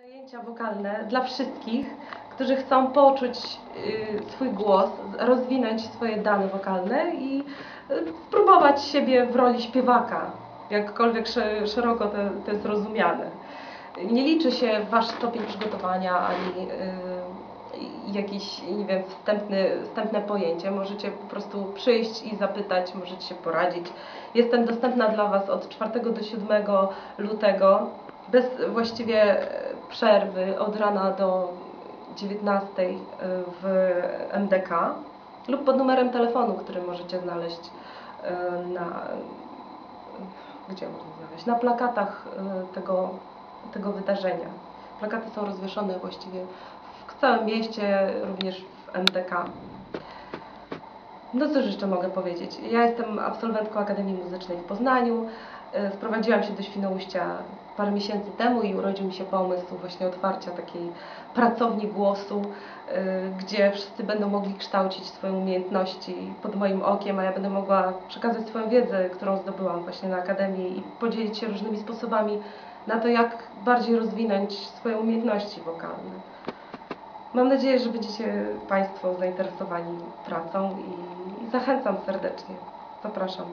Zajęcia wokalne dla wszystkich, którzy chcą poczuć y, swój głos, rozwinąć swoje dane wokalne i y, spróbować siebie w roli śpiewaka, jakkolwiek sze- szeroko to, to jest rozumiane. Nie liczy się wasz stopień przygotowania ani y, jakiś, nie wiem, wstępny, wstępne pojęcie. Możecie po prostu przyjść i zapytać, możecie się poradzić. Jestem dostępna dla was od 4 do 7 lutego bez właściwie przerwy od rana do 19 w MDK lub pod numerem telefonu, który możecie znaleźć e, na gdzie można znaleźć? Na plakatach e, tego, tego wydarzenia. Plakaty są rozwieszone właściwie w całym mieście, również w MDK. No cóż jeszcze mogę powiedzieć? Ja jestem absolwentką Akademii Muzycznej w Poznaniu. E, Wprowadziłam się do Świnoujścia parę miesięcy temu i urodził mi się pomysł właśnie otwarcia takiej pracowni głosu, e, gdzie wszyscy będą mogli kształcić swoje umiejętności pod moim okiem, a ja będę mogła przekazać swoją wiedzę, którą zdobyłam właśnie na Akademii i podzielić się różnymi sposobami na to, jak bardziej rozwinąć swoje umiejętności wokalne. Mam nadzieję, że będziecie Państwo zainteresowani pracą i zachęcam serdecznie. Zapraszam.